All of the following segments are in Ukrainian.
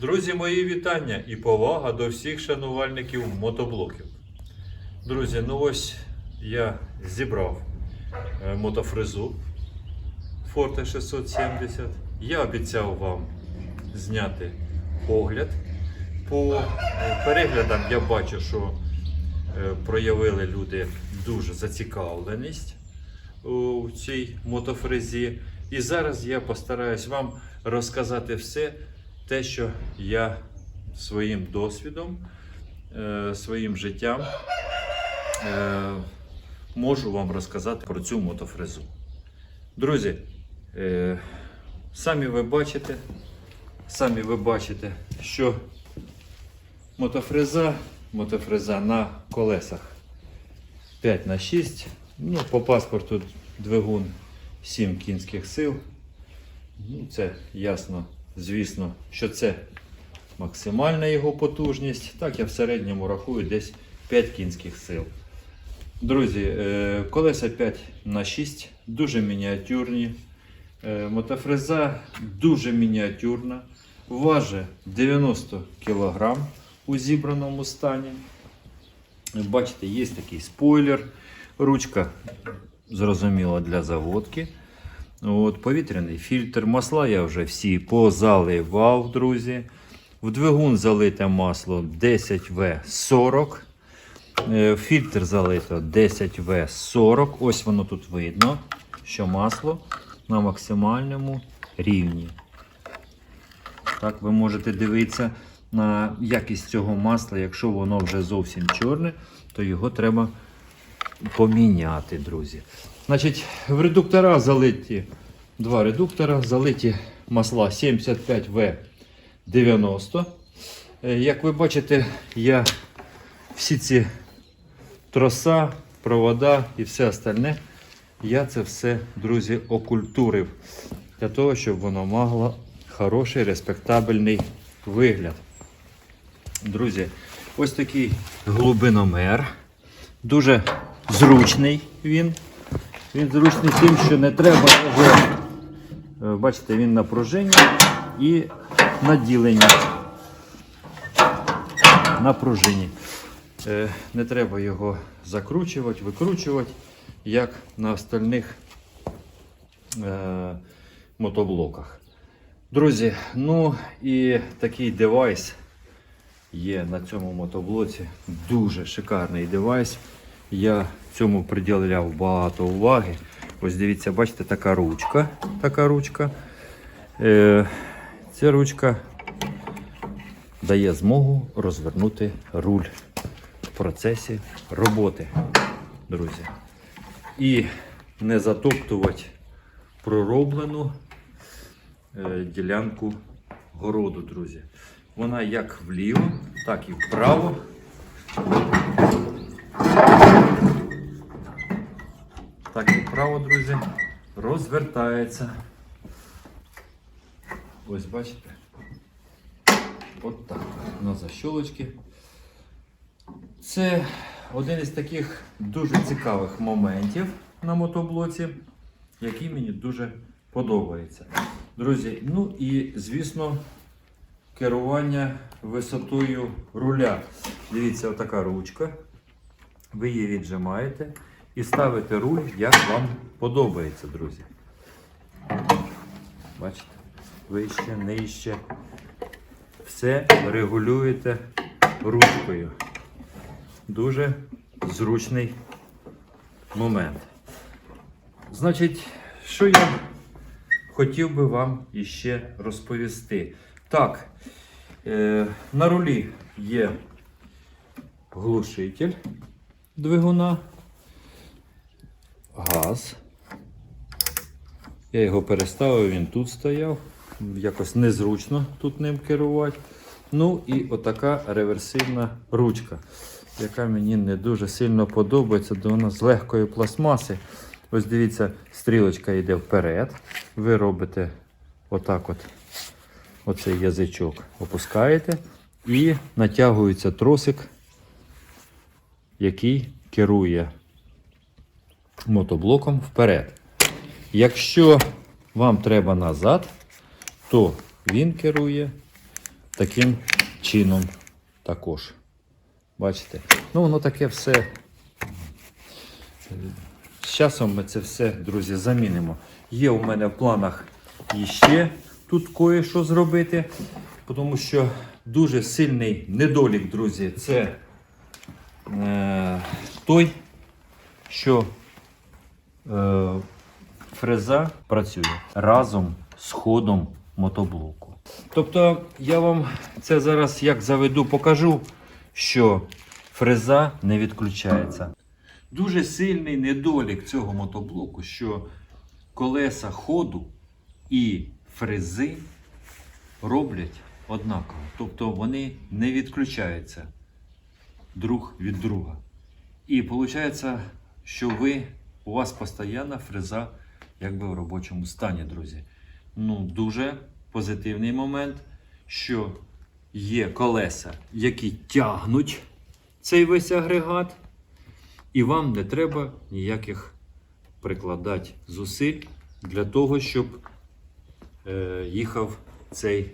Друзі, мої вітання і повага до всіх шанувальників мотоблоків. Друзі, ну ось я зібрав е, мотофрезу Forte 670. Я обіцяв вам зняти огляд. По е, переглядам я бачу, що е, проявили люди дуже зацікавленість у цій мотофрезі. І зараз я постараюсь вам розказати все те, що я своїм досвідом, е, своїм життям е, можу вам розказати про цю мотофрезу. Друзі, е, самі ви бачите, самі ви бачите, що мотофреза, мотофреза на колесах 5 на 6 Ну, по паспорту двигун 7 кінських сил. Ну, це ясно, звісно, що це максимальна його потужність. Так, я в середньому рахую десь 5 кінських сил. Друзі, е, колеса 5 на 6 дуже мініатюрні. Е, Мотофреза дуже мініатюрна. Важить 90 кг у зібраному стані. Бачите, є такий спойлер. Ручка зрозуміло для заводки. От, повітряний фільтр. Масла я вже всі позаливав, друзі. В двигун залите масло 10В40. Е, Фільтр залито 10В40. Ось воно тут видно, що масло на максимальному рівні. Так, ви можете дивитися на якість цього масла. Якщо воно вже зовсім чорне, то його треба поміняти, друзі. Значить, в редуктора залиті два редуктора, залиті масла 75В90. Е, Як ви бачите, я всі ці троса, провода і все остальне, я це все, друзі, окультурив для того, щоб воно мало хороший, респектабельний вигляд. Друзі, ось такий глибиномер. Дуже зручний він. Він зручний тим, що не треба його. е, Бачите, він на пружині і на діленні. На пружині. Е, Не треба його закручувати, викручувати, як на остальних е, мотоблоках. Друзі, ну і такий девайс є на цьому мотоблоці. Дуже шикарний девайс. Я цьому приділяв багато уваги. Ось дивіться, бачите, така ручка. Така ручка. Е, ця ручка дає змогу розвернути руль в процесі роботи, друзі. І не затоптувати пророблену е, ділянку городу, друзі. Вона як вліво, так і вправо. Так і вправо, друзі, розвертається. Ось бачите. От так. На защолочки. Це один із таких дуже цікавих моментів на мотоблоці, який мені дуже подобається. Друзі, ну і звісно, керування висотою руля. Дивіться, отака ручка. Ви її віджимаєте і ставите руль, як вам подобається, друзі. Бачите? Вище, нижче. Все регулюєте ручкою. Дуже зручний момент. Значить, що я хотів би вам іще розповісти. Так, е, на рулі є глушитель двигуна, газ. Я його переставив, він тут стояв. Якось незручно тут ним керувати. Ну і отака реверсивна ручка, яка мені не дуже сильно подобається, бо вона з легкої пластмаси. Ось дивіться, стрілочка йде вперед. Ви робите отак от оцей язичок опускаєте і натягується тросик, який керує мотоблоком вперед. Якщо вам треба назад, то він керує таким чином також. Бачите? Ну, воно таке все. З часом ми це все, друзі, замінимо. Є у мене в планах іще тут кое-що зробити, тому що дуже сильний недолік, друзі, це е, той, що фреза працює разом з ходом мотоблоку. Тобто я вам це зараз як заведу, покажу, що фреза не відключається. Дуже сильний недолік цього мотоблоку, що колеса ходу і фрези роблять однаково. Тобто вони не відключаються друг від друга. І виходить, що ви, у вас постійна фреза якби в робочому стані, друзі. Ну, дуже позитивний момент, що є колеса, які тягнуть цей весь агрегат, і вам не треба ніяких прикладати зусиль для того, щоб е, їхав цей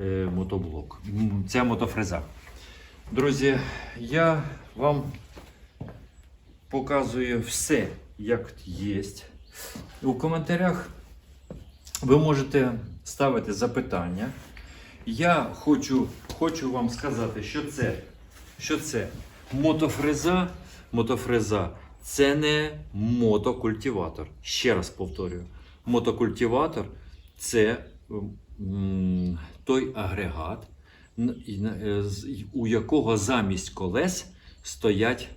е, мотоблок, ця мотофреза. Друзі, я вам показую все, як є. У коментарях ви можете ставити запитання. Я хочу, хочу вам сказати, що це, що це мотофреза. Мотофреза це не мотокультиватор. Ще раз повторюю: мотокультиватор це той агрегат, е, у якого замість колес стоять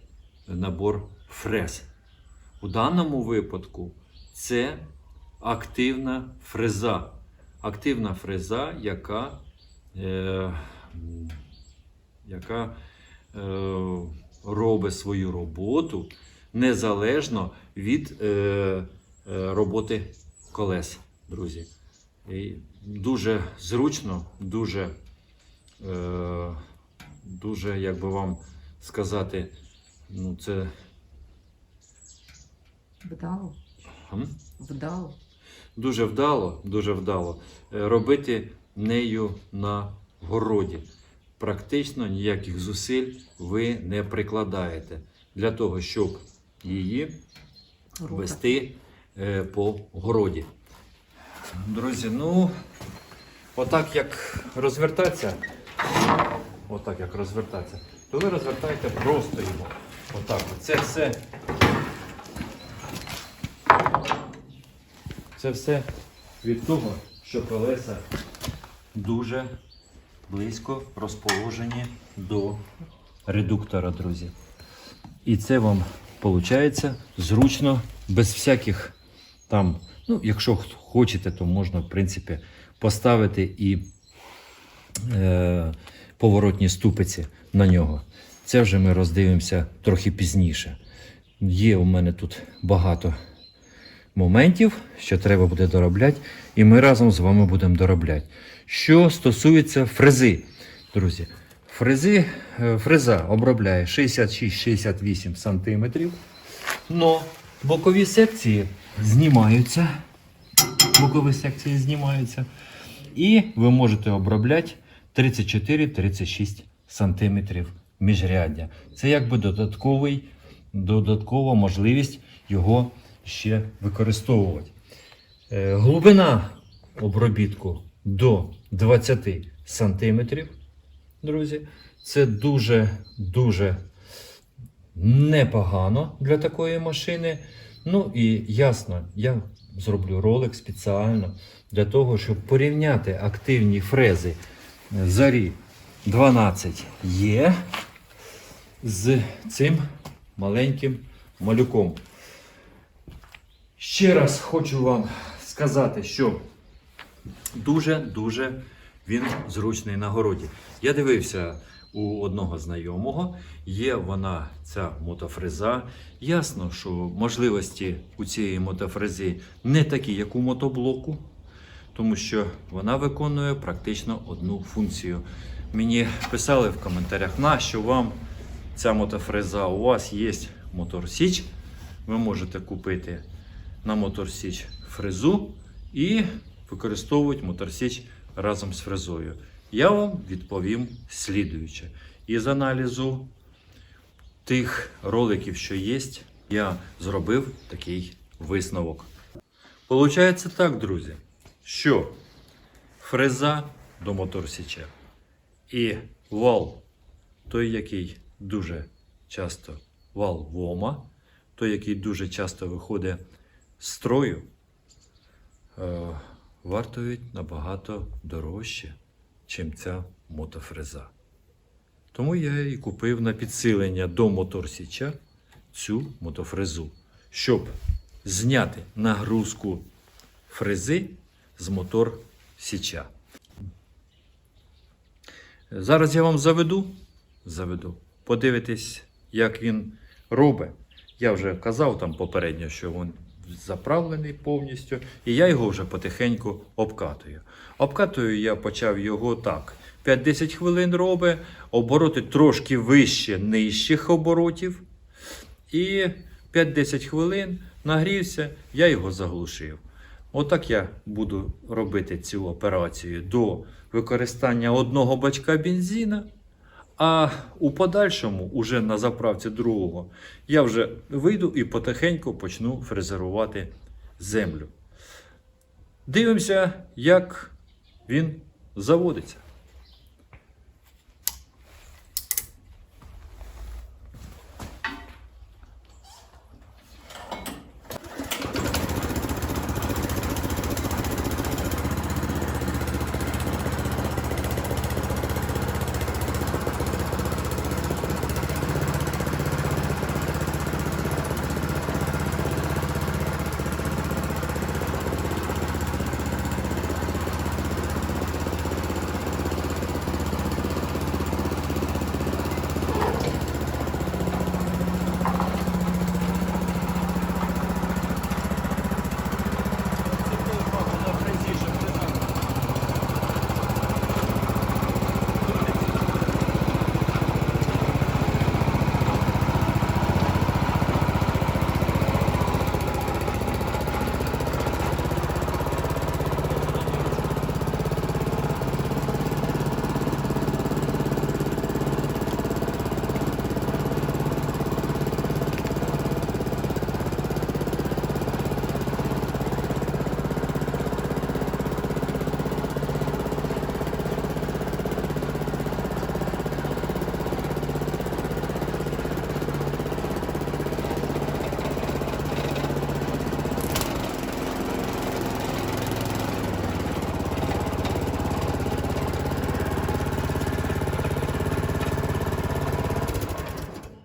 набор фрез. У даному випадку це активна фреза. Активна фреза, яка, е, яка е, робить свою роботу незалежно від е, е, роботи колес, друзі. І дуже зручно, дуже, е, дуже, як би вам сказати, ну це. Вдало. Вдало. дуже вдало, дуже вдало е, робити нею на городі. Практично ніяких зусиль ви не прикладаєте для того, щоб її Рука. вести е, по городі. Друзі, ну, отак як розвертатися, отак як розвертатися, то ви розвертаєте просто його. Отак. Це все. Це все від того, що колеса дуже близько розположені до редуктора, друзі. І це вам виходить зручно, без всяких там, ну, якщо хочете, то можна, в принципі, поставити і е, поворотні ступиці на нього. Це вже ми роздивимося трохи пізніше. Є у мене тут багато моментів, що треба буде доробляти, і ми разом з вами будемо доробляти. Що стосується фрези, друзі, фрези, е, фреза обробляє 66-68 см, но бокові секції знімаються. Бокові секції знімаються. І ви можете обробляти 34-36 см міжряддя. Це якби додатковий, додаткова можливість його ще використовувати. Е, Глибина обробітку до 20 см, друзі. Це дуже-дуже непогано для такої машини. Ну і ясно, я зроблю ролик спеціально для того, щоб порівняти активні фрези Зарі 12 є з цим маленьким малюком. Ще раз хочу вам сказати, що дуже-дуже він зручний на городі. Я дивився у одного знайомого, є вона, ця мотофреза. Ясно, що можливості у цієї мотофрези не такі, як у мотоблоку, тому що вона виконує практично одну функцію. Мені писали в коментарях, нащо вам ця мотофреза? У вас є мотор Січ, ви можете купити на Мотор Січ фрезу і використовують Мотор Січ разом з фрезою. я вам відповім слідуюче. Із аналізу тих роликів, що є, я зробив такий висновок. Получається так, друзі, що фреза до моторсіча і вал, той, який дуже часто вал вома, той, який дуже часто виходить строю, е, вартують набагато дорожче, чим ця мотофреза. Тому я і купив на підсилення до моторсіча цю мотофрезу, щоб зняти нагрузку фрези з мотор січа. Зараз я вам заведу, заведу, подивитись, як він робить. Я вже казав там попередньо, що він заправлений повністю, і я його вже потихеньку обкатую. Обкатую я почав його так. 5-10 хвилин робить, обороти трошки вище нижчих оборотів. І 5-10 хвилин нагрівся, я його заглушив. Отак я буду робити цю операцію до використання одного бачка бензина. А у подальшому, уже на заправці другого, я вже вийду і потихеньку почну фрезерувати землю. Дивимося, як він заводиться.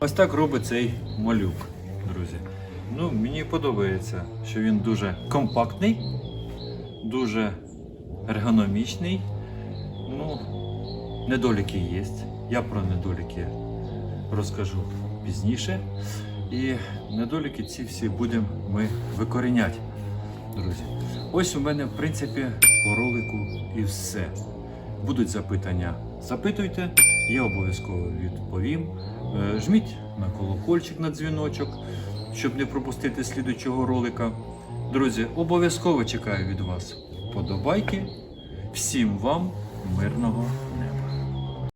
Ось так робить цей малюк, друзі. Ну, мені подобається, що він дуже компактний, дуже ергономічний. Ну, недоліки є. Я про недоліки розкажу пізніше. І недоліки ці всі будемо ми викоріняти, друзі. Ось у мене, в принципі, по ролику і все. Будуть запитання, запитуйте, я обов'язково відповім. Е, Жміть на колокольчик на дзвіночок, щоб не пропустити слідучого ролика. Друзі, обов'язково чекаю від вас подобайки. Всім вам мирного